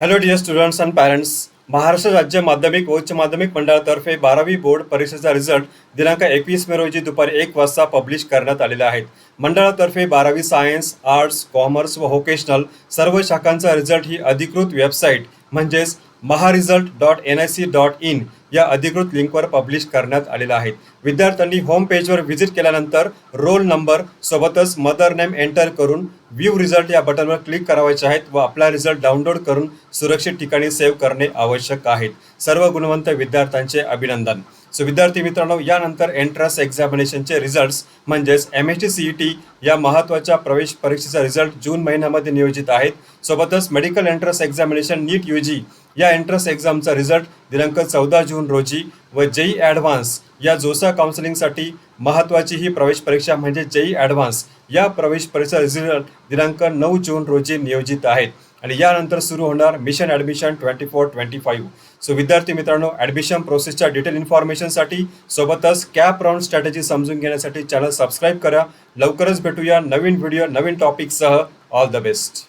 Hello dear students and parents Maharashtra राज्य माध्यमिक व उच्च माध्यमिक मंडळातर्फे बारावी बोर्ड परीक्षेचा रिझल्ट दिनांक एकवीस मे रोजी दुपारी एक वाजता पब्लिश करण्यात आलेला आहेत मंडळातर्फे बारावी सायन्स आर्ट्स कॉमर्स व व्होकेशनल सर्व शाखांचा रिझल्ट ही अधिकृत वेबसाईट म्हणजेच mahresult dot N I C dot in या अधिकृत लिंकवर पब्लिश करण्यात आलेला आहे. विद्यार्थ्यांनी होम पेजवर व्हिजिट केल्यानंतर रोल नंबर सोबतच मदर नेम एंटर करून व्ह्यू रिझल्ट या बटनवर क्लिक करावायचे आहेत व आपला रिझल्ट डाउनलोड करून सुरक्षित ठिकाणी सेव्ह करणे आवश्यक आहे. सर्व गुणवंत विद्यार्थ्यांचे अभिनंदन. सो विद्यार्थी मित्रांनो यानंतर एंट्रन्स एक्झामिनेशनचे रिझल्ट्स म्हणजेच M H C E T या महत्त्वाच्या प्रवेश परीक्षेचा रिझल्ट जून महिन्यामध्ये नियोजित आहेत. सोबतच medical entrance examination NEET U G या एंट्रन्स एक्झामचा रिझल्ट दिनांक चौदा जून रोजी व जेई ॲडव्हान्स या जोसा काउन्सिलिंगसाठी महत्त्वाची ही प्रवेश परीक्षा म्हणजे जेई ॲडव्हान्स या प्रवेश परीक्षा रिझल्ट दिनांक नऊ जून रोजी नियोजित आहेत. आणि यानंतर सुरू होणार mission admission twenty four twenty five so विद्यार्थी मित्रांनो ॲडमिशन प्रोसेसच्या डिटेल इन्फॉर्मेशनसाठी सोबतच कॅप राऊंड स्ट्रॅटेजी समजून घेण्यासाठी चॅनल सबस्क्राईब करा. लवकरच भेटूया नवीन व्हिडिओ नवीन टॉपिकसह ऑल द बेस्ट